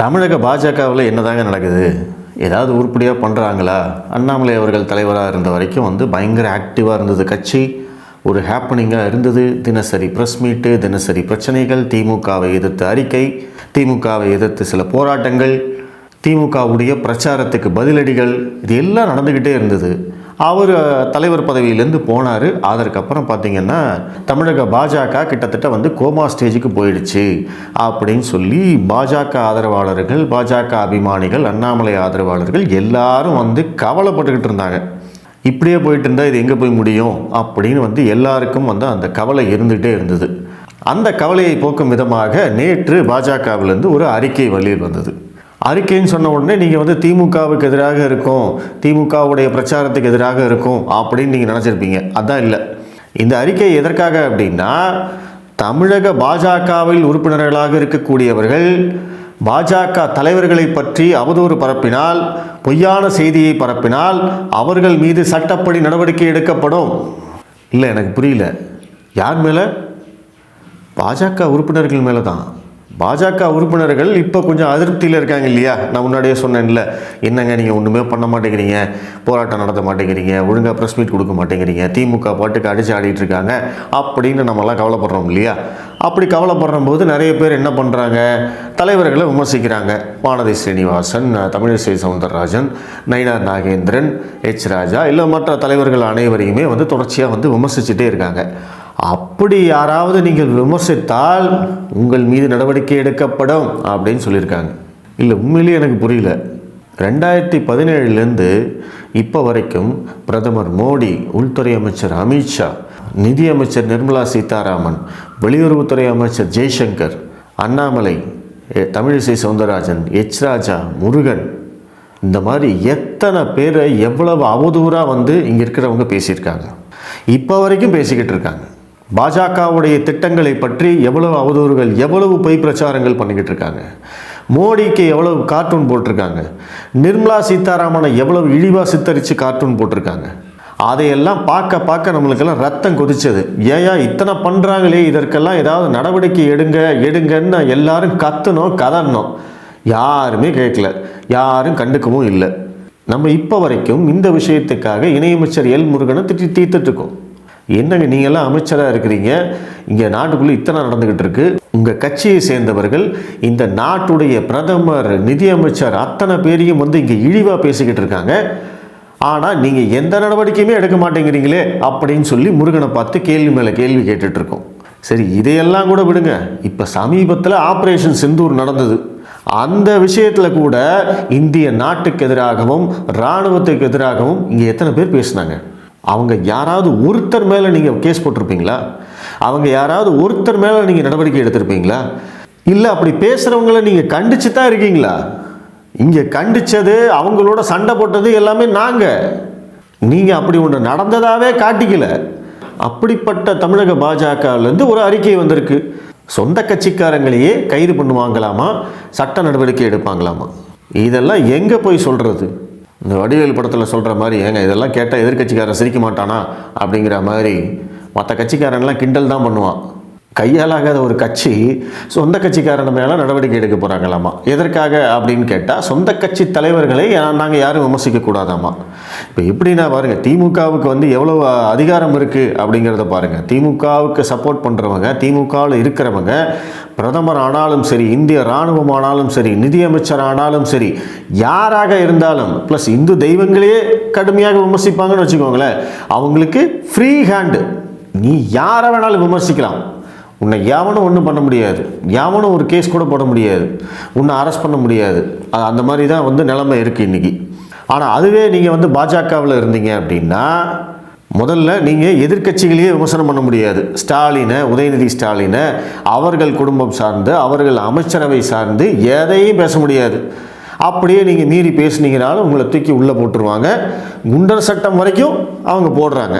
தமிழக பாஜகவில் என்னதாங்க நடக்குது? ஏதாவது உருப்படியாக பண்ணுறாங்களா அண்ணாமலை அவர்கள் தலைவராக இருந்த வரைக்கும் வந்து பயங்கர ஆக்டிவாக இருந்தது. கட்சி ஒரு ஹாப்பனிங்காக இருந்தது. தினசரி ப்ரெஸ் மீட்டு தினசரி பிரச்சனைகள். திமுகவை எதிர்த்து அறிக்கை திமுகவை எதிர்த்து சில போராட்டங்கள் திமுகவுடைய பிரச்சாரத்துக்கு பதிலடிகள் இது எல்லாம் நடந்துக்கிட்டே இருந்தது. அவர் தலைவர் பதவியிலேருந்து போனார். அதற்கப்புறம் பார்த்தீங்கன்னா தமிழக பாஜக கிட்டத்தட்ட வந்து கோமா ஸ்டேஜுக்கு போயிடுச்சு அப்படின்னு சொல்லி பாஜக ஆதரவாளர்கள் பாஜக அபிமானிகள் அண்ணாமலை ஆதரவாளர்கள் எல்லாரும் வந்து கவலைப்பட்டுக்கிட்டு இருந்தாங்க. இப்படியே போயிட்டு இருந்தால் இது எங்கே போய் முடியும் அப்படின்னு வந்து எல்லாருக்கும் வந்து அந்த கவலை இருந்துகிட்டே இருந்தது. அந்த கவலையை போக்கும் விதமாக நேற்று பாஜகவிலிருந்து ஒரு அறிக்கை வெளியில் வந்தது அறிக்கைன்னு சொன்ன உடனே நீங்கள் வந்து திமுகவுக்கு எதிராக இருக்கும் திமுகவுடைய பிரச்சாரத்துக்கு எதிராக இருக்கும் அப்படின்னு நீங்கள் நினச்சிருப்பீங்க. அதான் இல்லை. இந்த அறிக்கை எதற்காக அப்படின்னா தமிழக பாஜகவில் உறுப்பினர்களாக இருக்கக்கூடியவர்கள் பாஜக தலைவர்களை பற்றி அவதூறு பரப்பினால் பொய்யான செய்தியை பரப்பினால் அவர்கள் மீது சட்டப்படி நடவடிக்கை எடுக்கப்படும். இல்லை எனக்கு புரியல. யார் மேலே? பாஜக உறுப்பினர்கள் மேலே தான் பாஜக உறுப்பினர்கள் இப்போ கொஞ்சம் அதிருப்தியில் இருக்காங்க இல்லையா? நான் முன்னாடியே சொன்னேன்ல. என்னங்க நீங்கள் ஒன்றுமே பண்ண மாட்டேங்கிறீங்க? போராட்டம் நடத்த மாட்டேங்கிறீங்க? ஒழுங்காக ப்ரெஸ் மீட் கொடுக்க மாட்டேங்கிறீங்க? திமுக பாட்டுக்கு அடித்து ஆடிட்டு இருக்காங்க. அப்படின்னு நம்மலாம் கவலைப்படுறோம் இல்லையா? அப்படி கவலைப்படுற போது நிறைய பேர் என்ன பண்ணுறாங்க தலைவர்களை விமர்சிக்கிறாங்க. வானதி ஸ்ரீனிவாசன் தமிழிசை சவுந்தரராஜன் நயினார் நாகேந்திரன் எச் ராஜா இல்லை மற்ற தலைவர்கள் அனைவரையுமே வந்து தொடர்ச்சியாக வந்து விமர்சிச்சுட்டே இருக்காங்க. அப்படி யாராவது நீங்கள் விமர்சித்தால் உங்கள் மீது நடவடிக்கை எடுக்கப்படும் அப்படின்னு சொல்லியிருக்காங்க. இல்லை உண்மையிலேயே எனக்கு புரியல. ரெண்டாயிரத்தி பதினேழுலேருந்து இப்போ வரைக்கும் பிரதமர் மோடி உள்துறை அமைச்சர் அமித்ஷா நிதியமைச்சர் நிர்மலா சீதாராமன் வெளியுறவுத்துறை அமைச்சர் ஜெய்சங்கர் அண்ணாமலை தமிழிசை சவுந்தரராஜன் எச் ராஜா முருகன் இந்த மாதிரி எத்தனை பேரை எவ்வளவு அவதூறாக வந்து இங்கே இருக்கிறவங்க பேசியிருக்காங்க. இப்போ வரைக்கும் பேசிக்கிட்டு இருக்காங்க. பாஜகவுடைய திட்டங்களை பற்றி எவ்வளவு அவதூறுகள் எவ்வளவு பொய் பிரச்சாரங்கள் பண்ணிக்கிட்டு இருக்காங்க? மோடிக்கு எவ்வளவு கார்ட்டூன் போட்டிருக்காங்க? நிர்மலா சீதாராமனை எவ்வளவு இழிவாக சித்தரித்து கார்ட்டூன் போட்டிருக்காங்க? அதையெல்லாம் பார்க்க பார்க்க நம்மளுக்கெல்லாம் ரத்தம் கொதிச்சது. ஏயா இத்தனை பண்ணுறாங்களே இதற்கெல்லாம் ஏதாவது நடவடிக்கை எடுங்க எடுங்கன்னு எல்லாரும் கத்தணும் கதறணும் யாருமே கேட்கல. யாரும் கண்டுக்கவும் இல்லை. நம்ம இப்போ வரைக்கும் இந்த விஷயத்துக்காக இணையமைச்சர் எல் முருகனை திட்டி தீர்த்துட்ருக்கோம் என்னங்க நீங்கள்லாம் அமைச்சராக இருக்கிறீங்க? இங்கே நாட்டுக்குள்ளே இத்தனை நடந்துக்கிட்டு இருக்குது உங்கள் கட்சியை சேர்ந்தவர்கள் இந்த நாட்டுடைய பிரதமர் நிதியமைச்சர் அத்தனை பேரையும் வந்து இங்கே இழிவாக பேசிக்கிட்டு இருக்காங்க. ஆனால் நீங்கள் எந்த நடவடிக்கையுமே எடுக்க மாட்டேங்கிறீங்களே அப்படின்னு சொல்லி முருகனை பார்த்து கேள்வி மேலே கேள்வி கேட்டுட்ருக்கோம் சரி இதையெல்லாம் கூட விடுங்க. இப்போ சமீபத்தில் ஆப்ரேஷன் சிந்தூர் நடந்தது. அந்த விஷயத்தில் கூட இந்திய நாட்டுக்கு எதிராகவும் இராணுவத்துக்கு எதிராகவும் இங்கே எத்தனை பேர் பேசினாங்க? அவங்க யாராவது ஒருத்தர் மேலே நீங்கள் கேஸ் போட்டிருப்பீங்களா? அவங்க யாராவது ஒருத்தர் மேலே நீங்கள் நடவடிக்கை எடுத்திருப்பீங்களா? இல்லை அப்படி பேசுகிறவங்கள நீங்கள் கண்டிச்சு தான் இருக்கீங்களா? இங்கே கண்டிச்சது அவங்களோட சண்டை போட்டது எல்லாமே நாங்கள் நீங்கள் அப்படி ஒன்று நடந்ததாகவே காட்டிக்கல. அப்படிப்பட்ட தமிழக பாஜகலேருந்து ஒரு அறிக்கை வந்திருக்கு. சொந்த கட்சிக்காரங்களையே கைது பண்ணுவாங்களாமா? சட்ட நடவடிக்கை எடுப்பாங்களாமா? இதெல்லாம் எங்கே போய் சொல்கிறது இந்த வடிவேல் படத்தில் சொல்கிற மாதிரி ஏங்க இதெல்லாம் கேட்டால் எதிர்க்கட்சிக்காரன் சிரிக்க மாட்டானா? அப்படிங்கிற மாதிரி மற்ற கட்சிக்காரன்லாம் கிண்டல் தான் பண்ணுவான். கையாலாகாத ஒரு கட்சி சொந்த கட்சிக்காரன் மேலே நடவடிக்கை எடுக்க போகிறாங்களாமா எதற்காக அப்படின்னு கேட்டால் சொந்த கட்சி தலைவர்களை நாங்கள் யாரும் விமர்சிக்கக்கூடாதாமா இப்போ எப்படின்னா பாருங்கள் திமுகவுக்கு வந்து எவ்வளோ அதிகாரம் இருக்குது அப்படிங்கிறத பாருங்கள் திமுகவுக்கு சப்போர்ட் பண்ணுறவங்க திமுகவில் இருக்கிறவங்க பிரதமர் ஆனாலும் சரி இந்திய இராணுவம் ஆனாலும் சரி நிதியமைச்சர் ஆனாலும் சரி யாராக இருந்தாலும் ப்ளஸ் இந்து தெய்வங்களையே கடுமையாக விமர்சிப்பாங்கன்னு வச்சுக்கோங்களேன் அவங்களுக்கு ஃப்ரீ ஹேண்டு நீ யாரை வேணாலும் விமர்சிக்கலாம். உன்னை யாவனும் ஒன்றும் பண்ண முடியாது. யாவனும் ஒரு கேஸ் கூட போட முடியாது. உன்னை அரெஸ்ட் பண்ண முடியாது. அது அந்த மாதிரி தான் வந்து நிலைமை இருக்குது இன்றைக்கி ஆனால் அதுவே நீங்கள் வந்து பாஜகவில் இருந்தீங்க அப்படின்னா முதல்ல நீங்கள் எதிர்க்கட்சிகளையே விமர்சனம் பண்ண முடியாது. ஸ்டாலினை உதயநிதி ஸ்டாலினை அவர்கள் குடும்பம் சார்ந்து அவர்கள் அமைச்சரவை சார்ந்து எதையும் பேச முடியாது. அப்படியே நீங்கள் மீறி பேசுனீங்கனாலும் உங்களை தூக்கி உள்ளே போட்டுருவாங்க. குண்டர் சட்டம் வரைக்கும் அவங்க போடுறாங்க.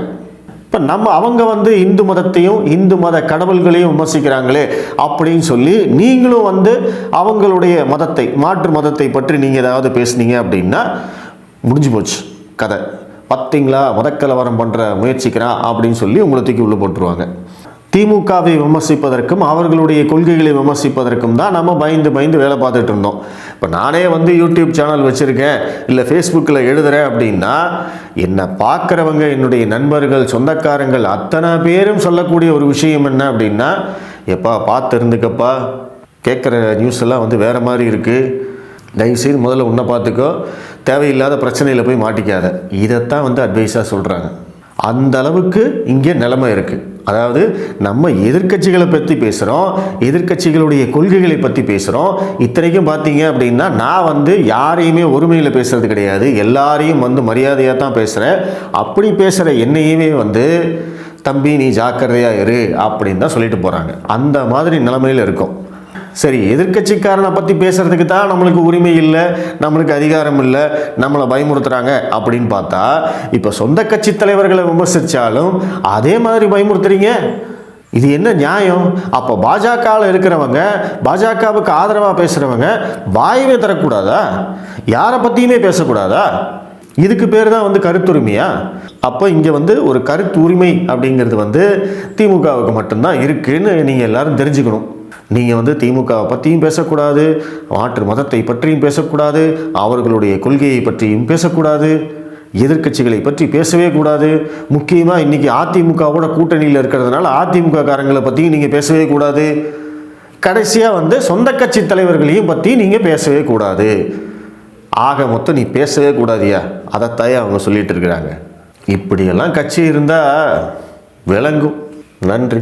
இப்போ நம்ம அவங்க வந்து இந்து மதத்தையும் இந்து மத கடவுள்களையும் விமர்சிக்கிறாங்களே அப்படின்னு சொல்லி நீங்களும் வந்து அவங்களுடைய மதத்தை மாற்று மதத்தை பற்றி நீங்கள் ஏதாவது பேசுனீங்க அப்படின்னா முடிஞ்சு போச்சு கதை. பார்த்தீங்களா மதக்கலவரம் பண்ணுற முயற்சிக்கிறான் அப்படின்னு சொல்லி உங்களை தூக்கி உள்ளே போட்டுருவாங்க. திமுகவை விமர்சிப்பதற்கும் அவர்களுடைய கொள்கைகளை விமர்சிப்பதற்கும் தான் நம்ம பயந்து பயந்து வேலை பார்த்துட்டு இருந்தோம். இப்போ நானே வந்து யூடியூப் சேனல் வச்சுருக்கேன் இல்லை ஃபேஸ்புக்கில் எழுதுகிறேன் அப்படின்னா என்னை பார்க்குறவங்க என்னுடைய நண்பர்கள் சொந்தக்காரங்கள் அத்தனை பேரும் சொல்லக்கூடிய ஒரு விஷயம் என்ன அப்படின்னா எப்பா பார்த்து இருந்துக்கப்பா கேட்குற நியூஸ் எல்லாம் வந்து வேறு மாதிரி இருக்குது தயவுசெய்து முதல்ல உன்னை பார்த்துக்கோ. தேவையில்லாத பிரச்சனையில் போய் மாட்டிக்காத. இதைத்தான் வந்து அட்வைஸாக சொல்கிறாங்க அந்த அளவுக்கு இங்கே நிலமை இருக்குது அதாவது நம்ம எதிர்க்கட்சிகளை பற்றி பேசுகிறோம் எதிர்க்கட்சிகளுடைய கொள்கைகளை பற்றி பேசுகிறோம் இத்தனைக்கும் பார்த்தீங்க அப்படின்னா நான் வந்து யாரையுமே ஒருமையில் பேசுறது கிடையாது. எல்லாரையும் வந்து மரியாதையாக தான் பேசுகிறேன் அப்படி பேசுகிற என்னையுமே வந்து தம்பி நீ ஜாக்கிரதையாக இரு அப்படின்னு தான் சொல்லிட்டு போகிறாங்க அந்த மாதிரி நிலைமையில் இருக்கும். சரி எதிர்க்கட்சிக்காரனை பற்றி பேசுறதுக்கு தான் நம்மளுக்கு உரிமை இல்லை நம்மளுக்கு அதிகாரம் இல்லை நம்மளை பயமுறுத்துறாங்க அப்படின்னு பார்த்தா இப்போ சொந்த கட்சி தலைவர்களை விமர்சித்தாலும் அதே மாதிரி பயமுறுத்துறீங்க. இது என்ன நியாயம்? அப்போ பாஜகவில் இருக்கிறவங்க பாஜகவுக்கு ஆதரவாக பேசுகிறவங்க வாயவே தரக்கூடாதா யாரை பற்றியுமே பேசக்கூடாதா? இதுக்கு பேர் தான் வந்து கருத்துரிமையா? அப்போ இங்கே வந்து ஒரு கருத்து உரிமை அப்படிங்கிறது வந்து திமுகவுக்கு மட்டும்தான் இருக்குன்னு நீங்கள் எல்லாரும் தெரிஞ்சுக்கணும். நீங்கள் வந்து திமுகவை பற்றியும் பேசக்கூடாது மாற்று மதத்தை பற்றியும் பேசக்கூடாது அவர்களுடைய கொள்கையை பற்றியும் பேசக்கூடாது எதிர்க்கட்சிகளை பற்றி பேசவே கூடாது. முக்கியமாக இன்றைக்கி அதிமுகவோட கூட்டணியில் இருக்கிறதுனால அதிமுக காரங்களை பற்றியும் நீங்கள் பேசவே கூடாது. கடைசியாக வந்து சொந்த கட்சி தலைவர்களையும் பற்றி நீங்கள் பேசவே கூடாது. ஆக மொத்தம் நீ பேசவே கூடாதியா? அதைத்தாயே அவங்க சொல்லிட்டு இருக்கிறாங்க. இப்படியெல்லாம் கட்சி இருந்தால் விளங்கும். நன்றி.